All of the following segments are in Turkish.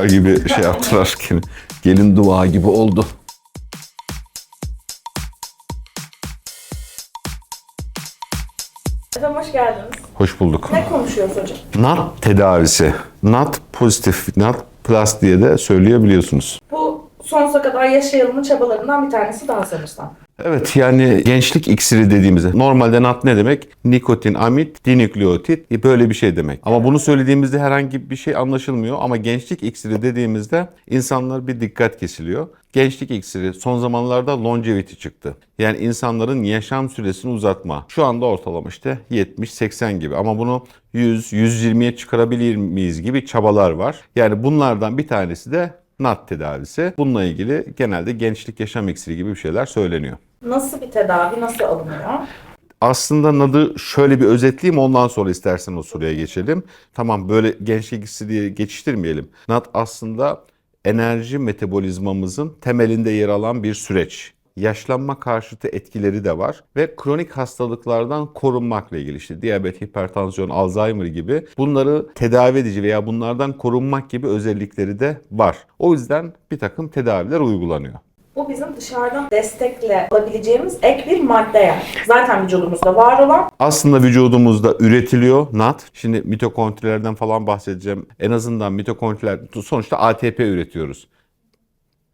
dua gibi şey yaptılar. Gelin dua gibi oldu. Efendim hoş geldiniz. Hoş bulduk. Ne konuşuyoruz hocam? NAT tedavisi. NAT pozitif, NAT plus diye de söyleyebiliyorsunuz. Bu sonsuza kadar yaşayalımın çabalarından bir tanesi daha sanırsam. Evet yani gençlik iksiri dediğimizde normalde NAT ne demek? Nikotin, amit, dinükleotit e, böyle bir şey demek. Ama bunu söylediğimizde herhangi bir şey anlaşılmıyor ama gençlik iksiri dediğimizde insanlar bir dikkat kesiliyor. Gençlik iksiri son zamanlarda longevity çıktı. Yani insanların yaşam süresini uzatma. Şu anda ortalama işte 70-80 gibi ama bunu 100-120'ye çıkarabilir miyiz gibi çabalar var. Yani bunlardan bir tanesi de NAT tedavisi. Bununla ilgili genelde gençlik yaşam iksiri gibi bir şeyler söyleniyor. Nasıl bir tedavi, nasıl alınıyor? Aslında NAD'ı şöyle bir özetleyeyim ondan sonra istersen o soruya geçelim. Tamam böyle gençlik iksiri diye geçiştirmeyelim. NAD aslında enerji metabolizmamızın temelinde yer alan bir süreç. Yaşlanma karşıtı etkileri de var ve kronik hastalıklardan korunmakla ilgili işte diyabet, hipertansiyon, Alzheimer gibi bunları tedavi edici veya bunlardan korunmak gibi özellikleri de var. O yüzden bir takım tedaviler uygulanıyor. Bu bizim dışarıdan destekle alabileceğimiz ek bir madde yani. Zaten vücudumuzda var olan Aslında vücudumuzda üretiliyor NAT. Şimdi mitokondrilerden falan bahsedeceğim. En azından mitokondriler sonuçta ATP üretiyoruz.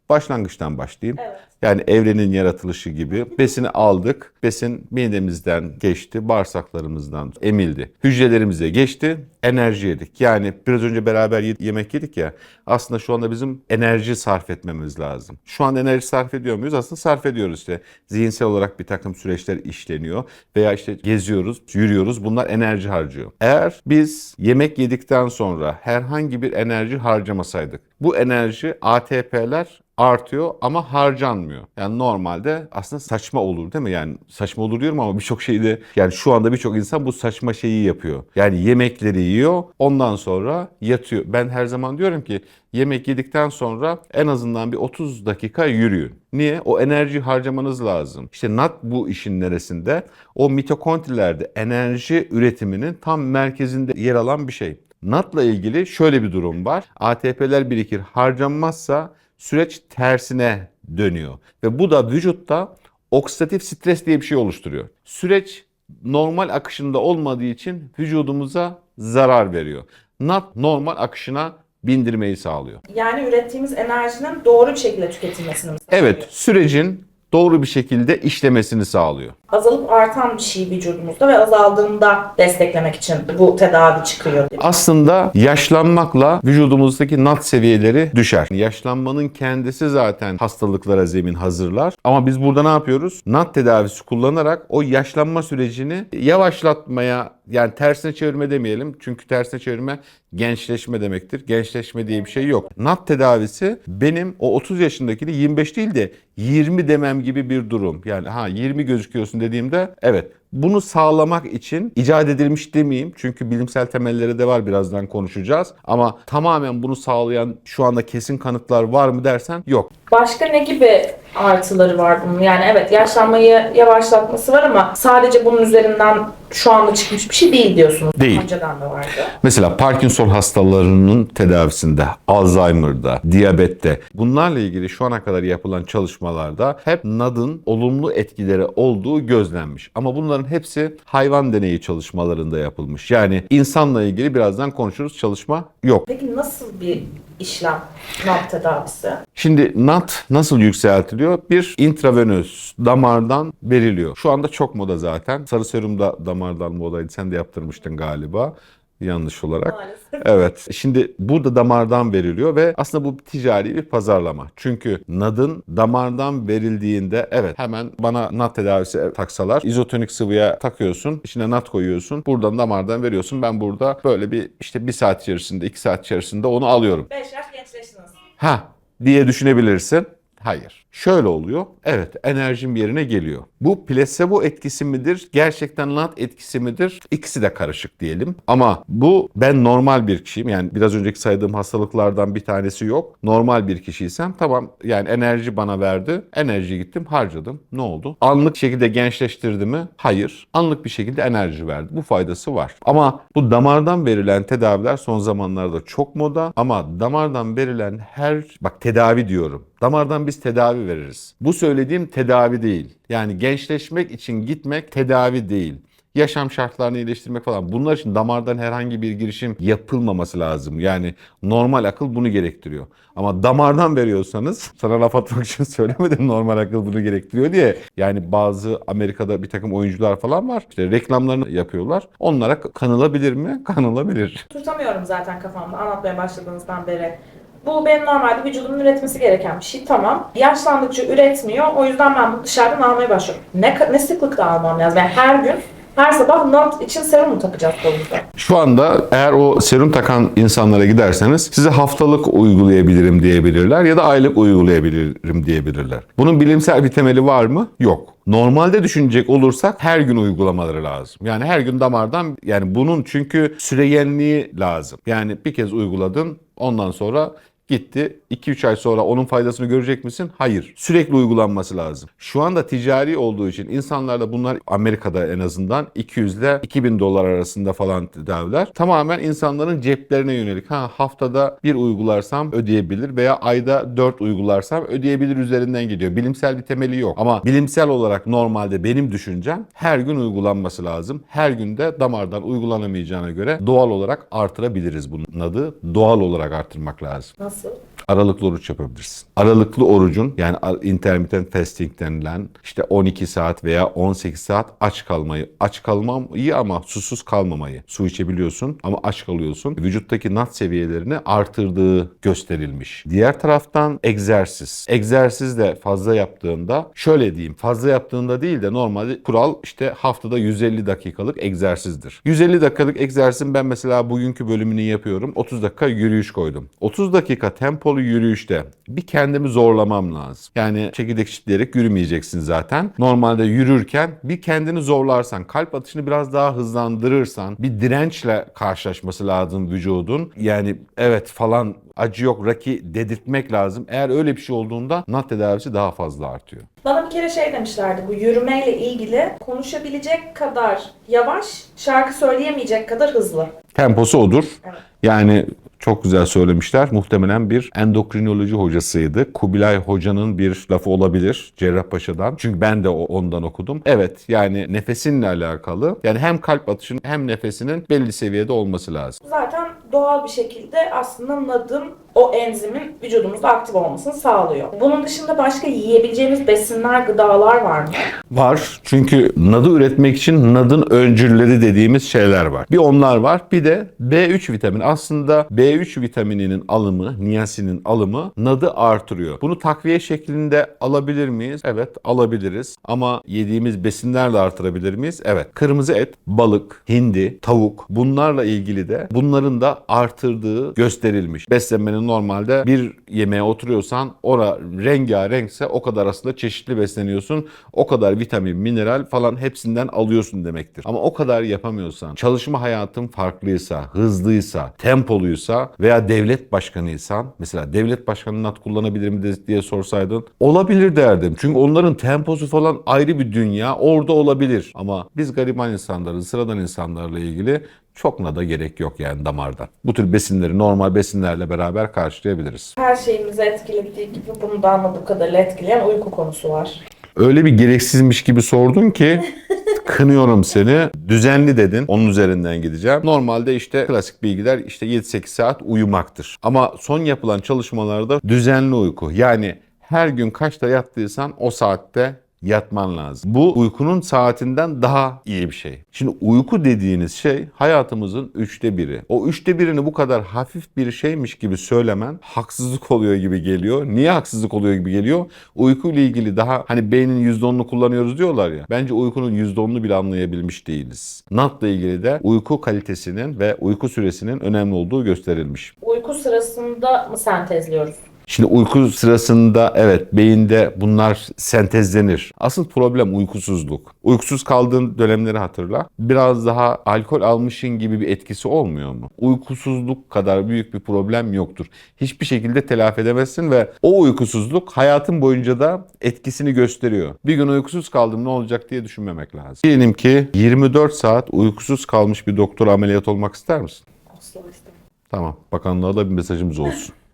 Başlangıçtan başlayayım. Evet. Yani evrenin yaratılışı gibi besini aldık. Besin midemizden geçti, bağırsaklarımızdan emildi. Hücrelerimize geçti, enerji yedik. Yani biraz önce beraber ye- yemek yedik ya. Aslında şu anda bizim enerji sarf etmemiz lazım. Şu an enerji sarf ediyor muyuz? Aslında sarf ediyoruz işte. Zihinsel olarak bir takım süreçler işleniyor veya işte geziyoruz, yürüyoruz. Bunlar enerji harcıyor. Eğer biz yemek yedikten sonra herhangi bir enerji harcamasaydık, bu enerji ATP'ler artıyor ama harcanmıyor. Yani normalde aslında saçma olur değil mi? Yani saçma olur diyorum ama birçok şeyde yani şu anda birçok insan bu saçma şeyi yapıyor. Yani yemekleri yiyor ondan sonra yatıyor. Ben her zaman diyorum ki yemek yedikten sonra en azından bir 30 dakika yürüyün. Niye? O enerji harcamanız lazım. İşte NAT bu işin neresinde? O mitokondrilerde enerji üretiminin tam merkezinde yer alan bir şey. NAT'la ilgili şöyle bir durum var. ATP'ler birikir harcanmazsa süreç tersine dönüyor. Ve bu da vücutta oksidatif stres diye bir şey oluşturuyor. Süreç normal akışında olmadığı için vücudumuza zarar veriyor. NAT normal akışına bindirmeyi sağlıyor. yani ürettiğimiz enerjinin doğru bir şekilde tüketilmesini mi sağlıyor? Evet, sürecin doğru bir şekilde işlemesini sağlıyor. Azalıp artan bir şey vücudumuzda ve azaldığında desteklemek için bu tedavi çıkıyor. Aslında yaşlanmakla vücudumuzdaki NAT seviyeleri düşer. Yaşlanmanın kendisi zaten hastalıklara zemin hazırlar. Ama biz burada ne yapıyoruz? NAT tedavisi kullanarak o yaşlanma sürecini yavaşlatmaya yani tersine çevirme demeyelim. Çünkü tersine çevirme gençleşme demektir. Gençleşme diye bir şey yok. NAT tedavisi benim o 30 yaşındakini 25 değil de 20 demem gibi bir durum. Yani ha 20 gözüküyorsun dediğimde evet bunu sağlamak için icat edilmiş demeyeyim. Çünkü bilimsel temelleri de var birazdan konuşacağız. Ama tamamen bunu sağlayan şu anda kesin kanıtlar var mı dersen yok. Başka ne gibi artıları var bunun? Yani evet yaşlanmayı yavaşlatması var ama sadece bunun üzerinden şu anda çıkmış bir şey değil diyorsunuz. Değil. Önceden de vardı. Mesela Parkinson hastalarının tedavisinde, Alzheimer'da, diyabette bunlarla ilgili şu ana kadar yapılan çalışmalarda hep NAD'ın olumlu etkileri olduğu gözlenmiş. Ama bunların hepsi hayvan deneyi çalışmalarında yapılmış. Yani insanla ilgili birazdan konuşuruz çalışma yok. Peki nasıl bir işlem NAP tedavisi? Şimdi NAT nasıl yükseltiliyor? Bir intravenöz damardan veriliyor. Şu anda çok moda zaten. Sarı serum da damardan modaydı. Sen de yaptırmıştın galiba. Yanlış olarak. Maalesef. Evet. Şimdi burada damardan veriliyor ve aslında bu ticari bir pazarlama. Çünkü NAD'ın damardan verildiğinde evet hemen bana NAD tedavisi taksalar izotonik sıvıya takıyorsun. içine NAD koyuyorsun. Buradan damardan veriyorsun. Ben burada böyle bir işte bir saat içerisinde iki saat içerisinde onu alıyorum. 5 yaş gençleştiniz. Ha diye düşünebilirsin. Hayır. Şöyle oluyor. Evet enerjim yerine geliyor. Bu plasebo etkisi midir? Gerçekten NAD etkisi midir? İkisi de karışık diyelim. Ama bu ben normal bir kişiyim. Yani biraz önceki saydığım hastalıklardan bir tanesi yok. Normal bir kişiysem tamam yani enerji bana verdi. Enerji gittim harcadım. Ne oldu? Anlık şekilde gençleştirdi mi? Hayır. Anlık bir şekilde enerji verdi. Bu faydası var. Ama bu damardan verilen tedaviler son zamanlarda çok moda. Ama damardan verilen her bak tedavi diyorum. Damardan biz tedavi veririz. Bu söylediğim tedavi değil. Yani gençleşmek için gitmek tedavi değil yaşam şartlarını iyileştirmek falan. Bunlar için damardan herhangi bir girişim yapılmaması lazım. Yani normal akıl bunu gerektiriyor. Ama damardan veriyorsanız sana laf atmak için söylemedim normal akıl bunu gerektiriyor diye. Yani bazı Amerika'da bir takım oyuncular falan var. İşte reklamlarını yapıyorlar. Onlara kanılabilir mi? Kanılabilir. Tutamıyorum zaten kafamda anlatmaya başladığınızdan beri. Bu benim normalde vücudumun üretmesi gereken bir şey tamam. Yaşlandıkça üretmiyor. O yüzden ben bunu dışarıdan almaya başlıyorum. Ne, ne sıklıkla almam lazım? Yani her gün, her sabah NAD için serum mu takacağız kolumuzda? Şu anda eğer o serum takan insanlara giderseniz size haftalık uygulayabilirim diyebilirler ya da aylık uygulayabilirim diyebilirler. Bunun bilimsel bir temeli var mı? Yok. Normalde düşünecek olursak her gün uygulamaları lazım. Yani her gün damardan yani bunun çünkü süreyenliği lazım. Yani bir kez uyguladın ondan sonra gitti. 2-3 ay sonra onun faydasını görecek misin? Hayır. Sürekli uygulanması lazım. Şu anda ticari olduğu için insanlarda bunlar Amerika'da en azından 200 ile 2000 dolar arasında falan tedaviler. Tamamen insanların ceplerine yönelik. Ha haftada bir uygularsam ödeyebilir veya ayda 4 uygularsam ödeyebilir üzerinden gidiyor. Bilimsel bir temeli yok. Ama bilimsel olarak normalde benim düşüncem her gün uygulanması lazım. Her günde damardan uygulanamayacağına göre doğal olarak artırabiliriz bunun adı. Doğal olarak artırmak lazım. Nasıl? Nossa. Aralıklı oruç yapabilirsin. Aralıklı orucun yani intermittent fasting denilen işte 12 saat veya 18 saat aç kalmayı. Aç kalmam iyi ama susuz kalmamayı. Su içebiliyorsun ama aç kalıyorsun. Vücuttaki NAD seviyelerini artırdığı gösterilmiş. Diğer taraftan egzersiz. Egzersiz de fazla yaptığında şöyle diyeyim fazla yaptığında değil de normalde kural işte haftada 150 dakikalık egzersizdir. 150 dakikalık egzersizin ben mesela bugünkü bölümünü yapıyorum. 30 dakika yürüyüş koydum. 30 dakika tempolu yürüyüşte bir kendimi zorlamam lazım. Yani çekirdek çitleyerek yürümeyeceksin zaten. Normalde yürürken bir kendini zorlarsan, kalp atışını biraz daha hızlandırırsan, bir dirençle karşılaşması lazım vücudun. Yani evet falan acı yok raki dedirtmek lazım. Eğer öyle bir şey olduğunda NAT tedavisi daha fazla artıyor. Bana bir kere şey demişlerdi bu yürümeyle ilgili konuşabilecek kadar yavaş, şarkı söyleyemeyecek kadar hızlı. Temposu odur. Evet. Yani çok güzel söylemişler. Muhtemelen bir endokrinoloji hocasıydı. Kubilay Hoca'nın bir lafı olabilir Cerrahpaşa'dan. Çünkü ben de ondan okudum. Evet yani nefesinle alakalı. Yani hem kalp atışının hem nefesinin belli seviyede olması lazım. Zaten doğal bir şekilde aslında NAD'ın o enzimin vücudumuzda aktif olmasını sağlıyor. Bunun dışında başka yiyebileceğimiz besinler, gıdalar var mı? Var. Çünkü NAD'ı üretmek için NAD'ın öncülleri dediğimiz şeyler var. Bir onlar var. Bir de B3 vitamini. Aslında B3 vitamininin alımı, niyasinin alımı NAD'ı artırıyor. Bunu takviye şeklinde alabilir miyiz? Evet alabiliriz. Ama yediğimiz besinlerle artırabilir miyiz? Evet. Kırmızı et, balık, hindi, tavuk bunlarla ilgili de bunların da artırdığı gösterilmiş. Beslenmenin normalde bir yemeğe oturuyorsan ora rengarenkse o kadar aslında çeşitli besleniyorsun. O kadar vitamin, mineral falan hepsinden alıyorsun demektir. Ama o kadar yapamıyorsan, çalışma hayatın farklıysa, hızlıysa, tempoluysa veya devlet başkanıysan, mesela devlet başkanı NAT kullanabilir mi diye sorsaydın olabilir derdim. Çünkü onların temposu falan ayrı bir dünya orada olabilir. Ama biz gariban insanların, sıradan insanlarla ilgili çok NAD'a gerek yok yani damardan. Bu tür besinleri normal besinlerle beraber karşılayabiliriz. Her şeyimizi etkilediği gibi bunu da anladığım kadarıyla etkileyen uyku konusu var. Öyle bir gereksizmiş gibi sordun ki kınıyorum seni. Düzenli dedin. Onun üzerinden gideceğim. Normalde işte klasik bilgiler işte 7-8 saat uyumaktır. Ama son yapılan çalışmalarda düzenli uyku. Yani her gün kaçta yattıysan o saatte yatman lazım. Bu uykunun saatinden daha iyi bir şey. Şimdi uyku dediğiniz şey hayatımızın üçte biri. O üçte birini bu kadar hafif bir şeymiş gibi söylemen haksızlık oluyor gibi geliyor. Niye haksızlık oluyor gibi geliyor? Uyku ile ilgili daha hani beynin %10'unu kullanıyoruz diyorlar ya. Bence uykunun %10'unu bile anlayabilmiş değiliz. NAT'la ilgili de uyku kalitesinin ve uyku süresinin önemli olduğu gösterilmiş. Uyku sırasında mı sentezliyoruz? Şimdi uyku sırasında evet beyinde bunlar sentezlenir. Asıl problem uykusuzluk. Uykusuz kaldığın dönemleri hatırla. Biraz daha alkol almışın gibi bir etkisi olmuyor mu? Uykusuzluk kadar büyük bir problem yoktur. Hiçbir şekilde telafi edemezsin ve o uykusuzluk hayatın boyunca da etkisini gösteriyor. Bir gün uykusuz kaldım ne olacak diye düşünmemek lazım. Diyelim ki 24 saat uykusuz kalmış bir doktor ameliyat olmak ister misin? Asla istemem. Tamam. Bakanlığa da bir mesajımız olsun.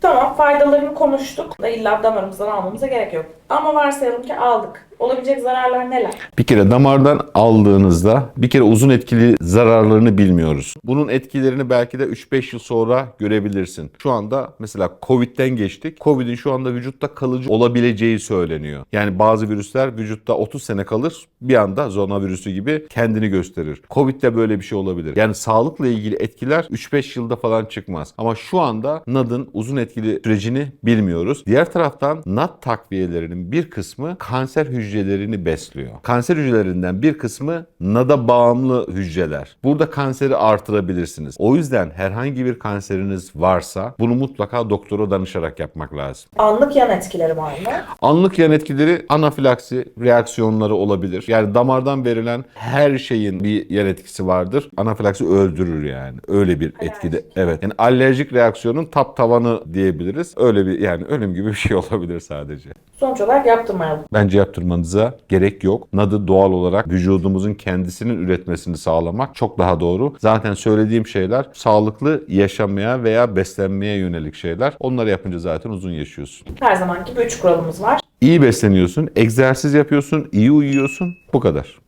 Tamam faydalarını konuştuk. İlla damarımızdan almamıza gerek yok. Ama varsayalım ki aldık. Olabilecek zararlar neler? Bir kere damardan aldığınızda bir kere uzun etkili zararlarını bilmiyoruz. Bunun etkilerini belki de 3-5 yıl sonra görebilirsin. Şu anda mesela Covid'den geçtik. Covid'in şu anda vücutta kalıcı olabileceği söyleniyor. Yani bazı virüsler vücutta 30 sene kalır bir anda zona virüsü gibi kendini gösterir. Covid'de böyle bir şey olabilir. Yani sağlıkla ilgili etkiler 3-5 yılda falan çıkmaz. Ama şu anda NAD'ın uzun etkili sürecini bilmiyoruz. Diğer taraftan NAD takviyelerinin bir kısmı kanser hücrelerini besliyor. Kanser hücrelerinden bir kısmı NAD'a bağımlı hücreler. Burada kanseri artırabilirsiniz. O yüzden herhangi bir kanseriniz varsa bunu mutlaka doktora danışarak yapmak lazım. Anlık yan etkileri var mı? Anlık yan etkileri anafilaksi reaksiyonları olabilir. Yani damardan verilen her şeyin bir yan etkisi vardır. Anafilaksi öldürür yani. Öyle bir etkide. Evet. Yani alerjik reaksiyonun tap tavanı diyebiliriz. Öyle bir yani ölüm gibi bir şey olabilir sadece. Sonuç olarak yaptırmayalım. Bence yaptırmanıza gerek yok. NAD'ı doğal olarak vücudumuzun kendisinin üretmesini sağlamak çok daha doğru. Zaten söylediğim şeyler sağlıklı yaşamaya veya beslenmeye yönelik şeyler. Onları yapınca zaten uzun yaşıyorsun. Her zamanki gibi üç kuralımız var. İyi besleniyorsun, egzersiz yapıyorsun, iyi uyuyorsun. Bu kadar.